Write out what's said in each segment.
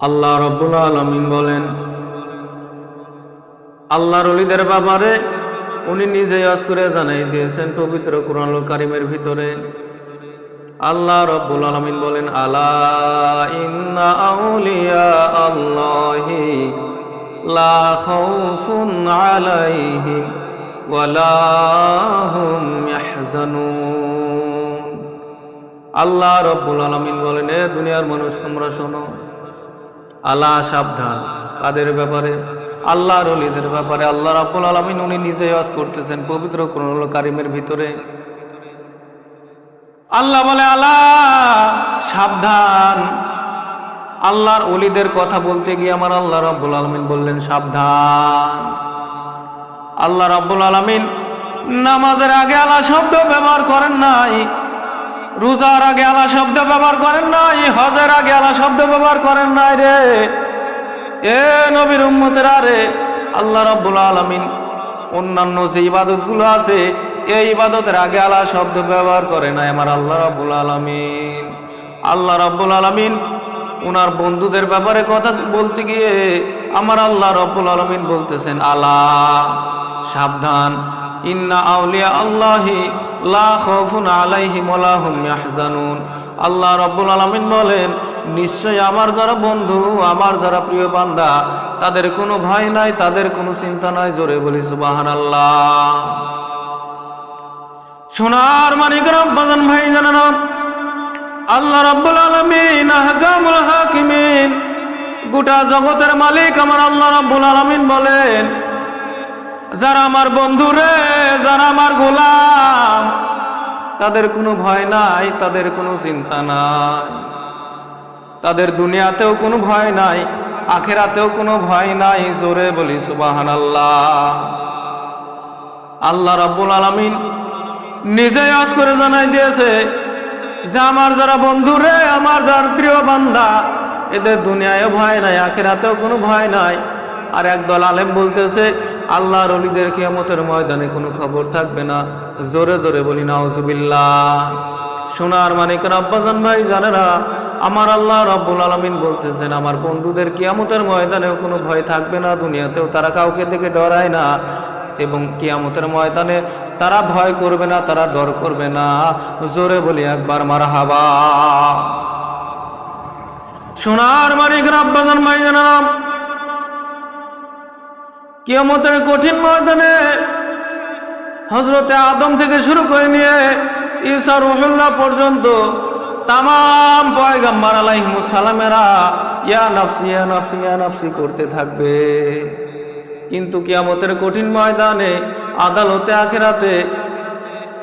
আল্লাহ রব্বুল আলমিন বলেন, আল্লাহর অলিদের ব্যাপারে উনি নিজে আজ করে জানাই দিয়েছেন পবিত্র কোরআন কারিমের ভিতরে। আল্লাহ রব্বুল আলমিন বলেন, আলা আউলিয়া আল্লাহি আল্লাহ রব্বুল আলমিন বলেন, এ দুনিয়ার মানুষ, তোমরা শোনো। আল্লাহ সাবধান। কাদের ব্যাপারে? আল্লাহর অলিদের ব্যাপারে। আল্লাহ রাব্বুল আলমিন উনি নিজে ওয়াজ করতেছেন পবিত্র কোরআন কারিমের ভিতরে। আল্লাহ বলে, আল্লাহ, সাবধান। আল্লাহর অলিদের কথা বলতে গিয়ে আমার আল্লাহ রাব্বুল আলমিন বললেন, সাবধান। আল্লাহ রাব্বুল আলমিন নামাজের আগে আলা শব্দ ব্যবহার করেন নাই। রোজার আগে আলা শব্দ ব্যবহার করেন নাই, হজের আগে আলা শব্দ ব্যবহার করেন নাই রে। এ নবীর উম্মতের আরে আল্লাহ রাব্বুল আলামিন অন্যান্য যে ইবাদতগুলো আছে, এই ইবাদতের আগে আলা শব্দ ব্যবহার করে নাই আমার আল্লাহ রাব্বুল আলামিন। আল্লাহ রাব্বুল আলামিন ওনার বন্ধুদের ব্যাপারে কথা বলতে গিয়ে আমার আল্লাহ রব্বুল আলমিন বলতেছেন, আলা, সাবধান, ইন্না আউলিয়া আল্লাহি লা খাউফুন আলাইহিম ওয়া হুম ইয়াহজানুন। আল্লাহ রব্বুল আলামিন বলেন নিশ্চয় আমার যারা বন্ধু, আমার যারা প্রিয় বান্দা, তাদের কোনো ভয় নাই, তাদের কোনো চিন্তা নাই, জোরে বলি সুবাহান আল্লাহ সোনার মানিক রব্বাজান ভাই জানান, আল্লাহ রাব্বুল আলামিন, আহকামুল হাকিমিন, গোটা জগতের মালিক আমার আল্লাহ রাব্বুল আলামিন বলেন যারা আমার বন্ধু রে, যারা আমার গোলাম, তাদের কোনো ভয় নাই, তাদের কোনো চিন্তা নাই। তাদের দুনিয়াতেও কোনো ভয় নাই, আখেরাতেও কোনো ভয় নাই, জোরে বলি সুবাহান আল্লাহ আল্লাহ রাব্বুল আলামিন নিজে আজ করে জানাই দিয়েছে যে আমার যারা বন্ধু রে, আমার যার প্রিয় বান্দা, এদের দুনিয়ায় ভয় নাই, আখেরাতেও কোনো ভয় নাই। আর একদল আলেম বলতেছে আল্লাহর অলিদের কিয়ামতের ময়দানে কোনো খবর থাকবে না। জোরে জোরে বলি, নাউজুবিল্লাহ। সোনার মানিক আব্বাজান ভাই, জানেরা, আমার আল্লাহ রব্বুল আলমিন বলতেছেন, আমার বন্ধুদের কিয়ামতের ময়দানেও কোনো ভয় থাকবে না, দুনিয়াতেও তারা কাউকে দেখে ডরায় না। এবং কিয়ামতের ময়দানে তারা ভয় করবে না, তারা ডর করবে না। জোরে বলি একবার মারা হাবা সোনার মানিক ভাই জানাম কিয়ামতের কঠিন ময়দানে হজরতে আদম থেকে শুরু করে নিয়ে ঈসা রুহুল্লাহ পর্যন্ত তাম পয়গাম্বার আলাইহিমুস সালামেরা, ইয়া নাফসি ইয়া নাফসি ইয়া নাফসি করতে থাকবে। কিন্তু কিয়ামতের কঠিন ময়দানে, আদালতে, আখেরাতে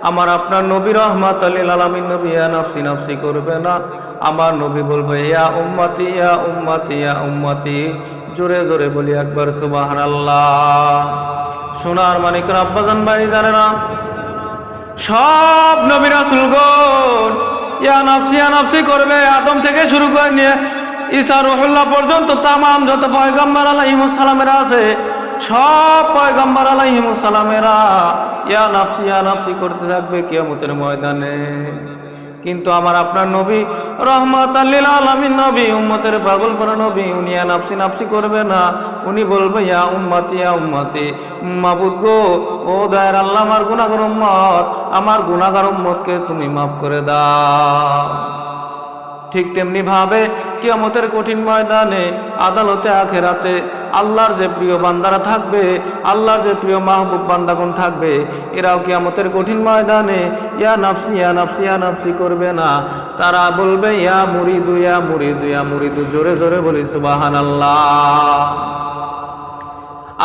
আমার আপনার নবী রহমাত আলিল আলামিন নবী, ইয়া নাফসি নাফসি করবে না। আমার নবী বলবে, ইয়া উম্মতি ইয়া উম্মতি ইয়া উম্মতি। জোরে জোরে বলি একবার সুবহানাল্লাহ। সোনার মানিক আব্বাজান ভাই জানে না? সব নবী রাসূলগণ ইয়া নাফসি ইয়া নাফসি করবে, আদম থেকে শুরু করে নিয়ে ঈসা রুহুল্লাহ পর্যন্ত তামাম যত পয়গম্বর আলাইহিমুস সালামেরা আছে, সব পয়গম্বর আলাইহিমুস সালামেরা ইয়া নাফসি ইয়া নাফসি করতে থাকবে কিয়ামতের ময়দানে। কিন্তু আমার আপনার নবী রহমত আল্লিল আলামিন নবী, উম্মতের পাগল পরা নবী, উনি নাফসি নাফসি করবে না। উনি বলবে, ইয়া উম্মতি ইয়া উম্মতি মাবুদ গো, ও দয়ার আল্লাহ, আমার গুনাহগার উম্মত, আমার গুনাহগার উম্মতকে তুমি মাফ করে দাও। ঠিক তেমনি ভাবে কিয়ামতের কঠিন ময়দানে, আদালতে, আখেরাতে আল্লাহর যে প্রিয় বান্দারা থাকবে, আল্লাহর যে প্রিয় মাহবুব বান্দাগণ থাকবে, এরাও কিয়ামতের কঠিন ময়দানে, ইয়া নাফসি ইয়া নাফসি ইয়া নাফসি করবে না। তারা বলবে, ইয়া মুরিদু ইয়া মুরিদু ইয়া মুরিদু, জোরে জোরে বলি সুবাহান আল্লাহ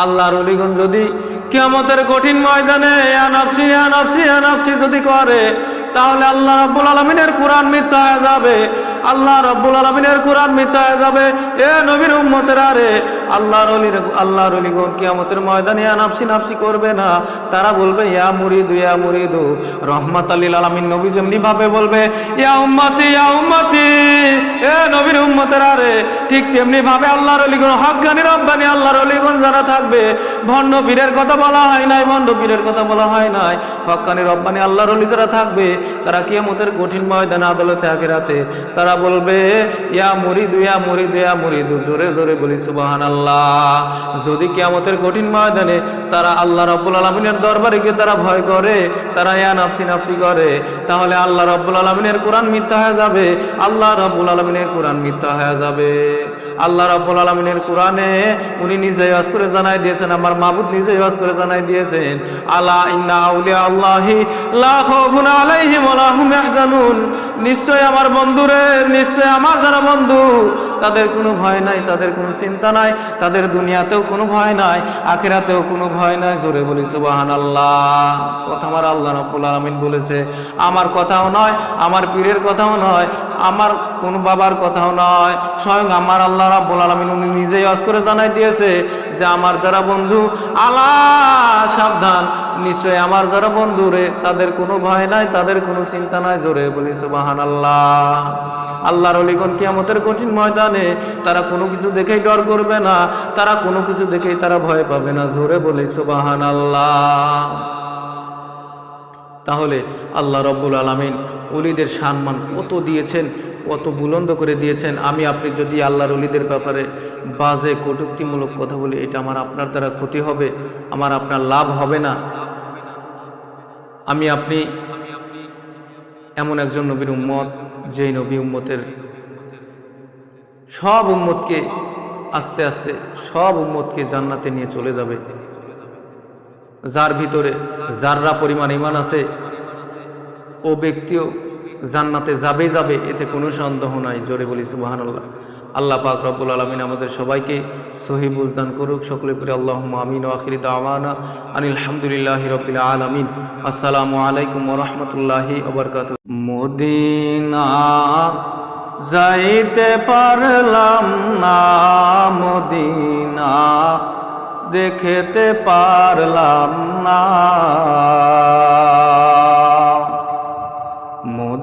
আল্লাহর অলিগণ যদি কিয়ামতের কঠিন ময়দানে, ইয়া নাফসি ইয়া নাফসি ইয়া নাফসি যদি করে, তাহলে আল্লাহ রাব্বুল আলামিনের কোরআন মিথ্যা হয়ে যাবে। আল্লাহ রাব্বুল আলামিনের কোরআন মিথ্যা হয়ে যাবে। এ নবীর উম্মতের আরে আল্লাহর অলির আল্লাহর অলিগণ কিয়ামতের ময়দানে নাফসি নাফসি করবে না। তারা বলবে, ইয়া মুরিদু ইয়া মুরিদু। রহমাত আল্লিল আলামিন নবী যেমনি ভাবে বলবে, ইয়া উম্মতি ইয়া উম্মতি, এ নবীর উম্মতের আরে ঠিক তেমনি ভাবে আল্লাহর অলিগণ হকানি রব্বানি, আল্লাহর অলিগণ যারা থাকবে। ভণ্ড পীরের কথা বলা হয় নাই, ভণ্ড পীরের কথা বলা হয় নাই। হকানি রব্বানি, আল্লাহর অলি যারা থাকবে, তারা কিয়ামতের কঠিন ময়দানে আদালতে আগে রাতে তারা বলবে, ইয়া মুরিদু ইয়া মুরিদু ইয়া মুরিদু। জোরে জোরে বলি, সুবহানাল্লাহ। যদি কিয়ামতের কঠিন ময়দানে তারা আল্লাহ রব্বুল আলমিনের দরবারে গিয়ে তারা ভয় করে, তারা ইয়া নাফসি নাফসি করে, তাহলে আল্লাহ রব্বুল আলমিনের কোরআন মিথ্যা হয়ে যাবে, আল্লাহ রব্বুল আলমিনের কোরআন মিথ্যা হয়ে যাবে। আল্লাহ রাব্বুল আলামিনের কোরআনে উনি নিজে ওয়াজ করে জানাই দিয়েছেন, আমার মাবুদ নিজে ওয়াজ করে জানাই দিয়েছেন, আলা ইন্না আউলিয়া আল্লাহি লা খাউফুন আলাইহিম ওয়া হুম ইয়াহজানুন। নিশ্চয় আমার বন্ধুরে নিশ্চয় আমার যারা বন্ধু, তাদের কোনো ভয় নাই, তাদের কোনো চিন্তা নাই, তাদের দুনিয়াতেও কোনো ভয় নাই, আখিরাতেও কোনো ভয় নাই, জোরে বলি সুবহানাল্লাহ। কথা আমার আল্লাহ রাব্বুল আলামিন বলেছে, আমার কথাও নয়, আমার পীরের কথাও নয়, আমার কোন বাবার কথাও নয়, স্বয়ং আমার আল্লাহ রাব্বুল আলামিন উনি নিজেই ওয়াজ করে জানাই দিয়েছে যে আমার যারা বন্ধু সাবধান নিশ্চয় আমার যারা বন্ধু রে, তাদের কোনো ভয় নাই, তাদের কোনো চিন্তা নাই, জোরে বলি আল্লাহর অলিগণ কিয়ামতের কঠিন ময়দানে, তারা কোনো কিছু দেখেই ডর করবে না, তারা কোনো কিছু দেখেই তারা ভয় পাবে না, জোরে বলি সুবহানাল্লাহ। তাহলে আল্লাহ রব্বুল আলমিন অলিদের সম্মান কত দিয়েছেন? কত বুলন্দ করে দিয়েছেন। আমি, আপনি যদি আল্লাহর অলিদের ব্যাপারে বাজে কটুক্তিমূলক কথা বলি, এটা আমার আপনার দ্বারা ক্ষতি হবে, আমার আপনার লাভ হবে না। আমি, আপনি এমন একজন নবীর উম্মত, যেই নবী উম্মতের সব উম্মতকে আস্তে আস্তে সব উম্মতকে জান্নাতে নিয়ে চলে যাবে। যার ভিতরে যাররা পরিমাণ ইমান আছে, ও ব্যক্তিও জান্নাতে যাবে যাবে, এতে কোনো সন্দেহ নাই। জোরে বলি সুবাহান আল্লাহ পাক রব্বুল আলমিন আমাদের সবাইকে সহি বুজদান করুক। সকলে করে আল্লাহ আমিন ও আখিরি দাওয়ানা আনিল হামদুলিল্লাহ রবিল আলমিন। আসসালামু আলাইকুম রহমতুল্লাহি ওবরকাত মদিনা যাইতে পারলাম না, মদিনা দেখতে পারলাম না।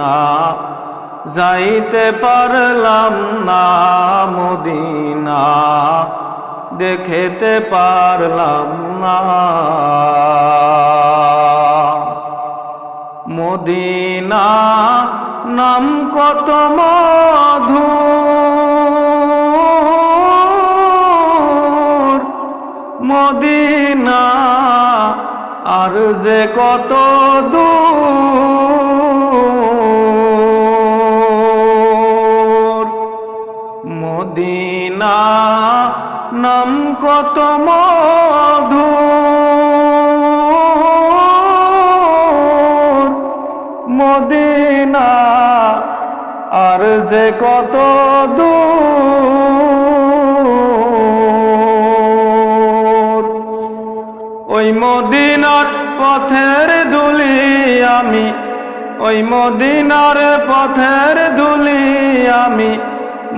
মদিনা যাইতে পারলাম না মদিনা, দেখেতে পারলাম না। মদিনা নাম কত মধু, মদিনা আর যে কত দূর। মদিনা, নাম কত মধু। মদিনা, আর যে কত দূর। ওই মদিনার পথের দুলি আমি, ওই মদিনার পথের দুলি আমি।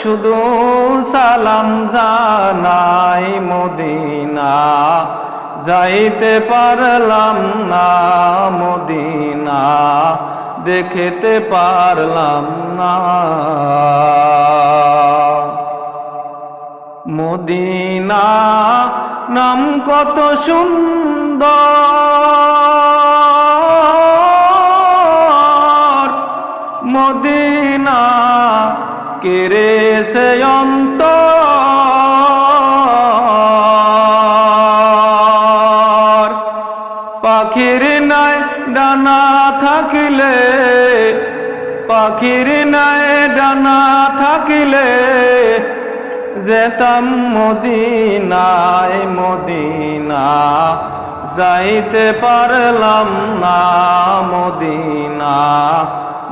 শুধু সালাম জানাই মদিনা, যাইতে পারলাম না মদিনা, দেখতে পারলাম না। মদিনা নাম কত সুন্দর, মদিনা কেরে সে অন্তর? পাখির নাই ডানা থাকিলে, পাখির নাই ডানা থাকিলে, যেতাম মদিনায় মদিনা, যাইতে পারলাম না মদিনা।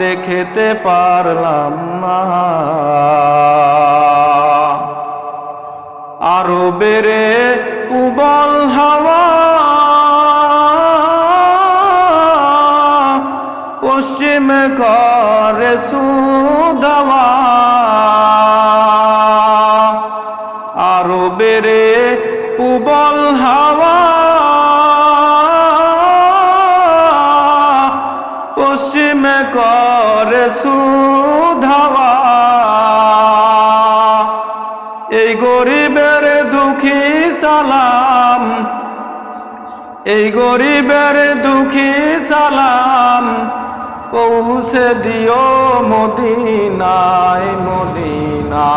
দেখতে পারলাম না। আরও বেড়ে উবল হাওয়া। পশ্চিম করে সুদাওয়া। সুধাওয়া এই গরিবের দুঃখী সালাম, এই গরিবের দুঃখী সালাম পৌঁছে দিও মদিনায়, মদিনা।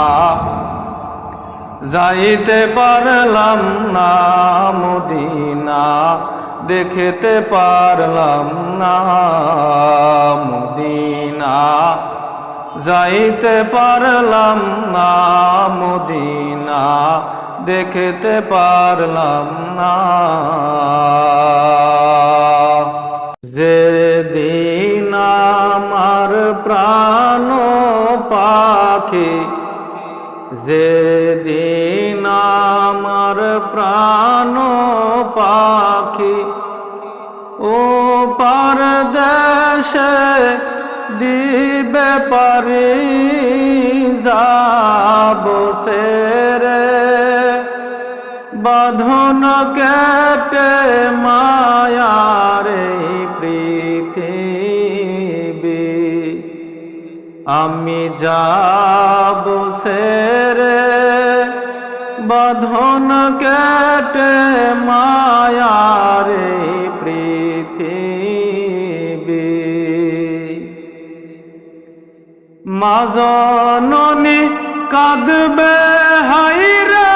যাইতে পারলাম না মদিনা, দেখতে পারলাম না যাইতে পারলাম না মদিনা, দেখতে পারলাম না। যে দিন আমার প্রাণ পাখি যে দিন আমার প্রাণ পাখি, ও পারদেশে দিবে পারি যাব সে রে বাঁধন কেটে মায়ারে পৃথিবী, আমি যাব সে রে বাঁধন কেটে মায়ারে মাজননি কাঁদবে হাইরে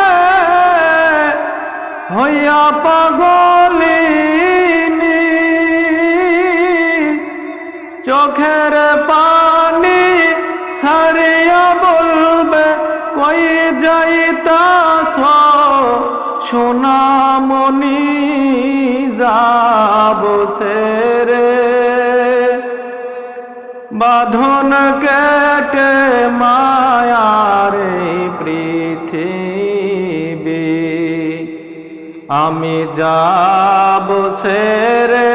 হইয়া পাগলিনী চোখের পানি সারিয়া বলবে কই যাইতা সোনামণি যাব সেরে বাঁধন কেটে মায়ারে পৃথিবী। আমি যাব সেরে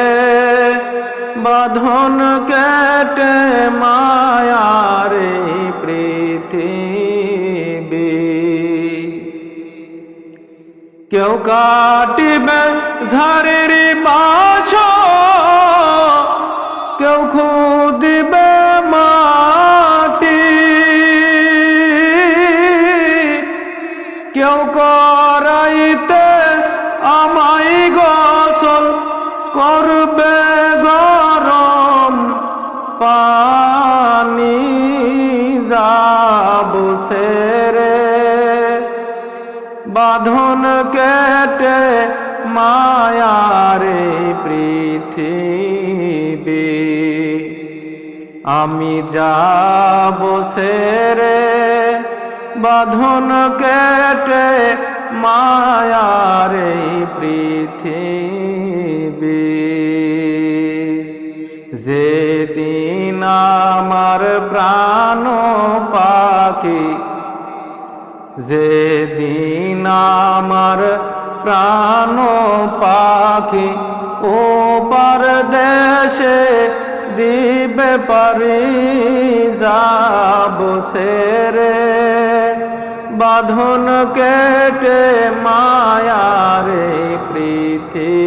বাঁধন কেটে মায়ারে পৃথিবী। কেউ কাটিবে ঝাড়ের বাস, কেউ খুদিবে সেরে। বাঁধন কেটে মায়ারে পৃথিবী। আমি যাব সেরে। বাঁধন কেটে মায়ারে পৃথিবী। যেদিন আমার প্রাণ পাখি। যেদিন আমার প্রাণ পাখি ও দেশে দিবে পারি যাব সেরে। বাঁধন কেটে মায়ারে পৃথিবী।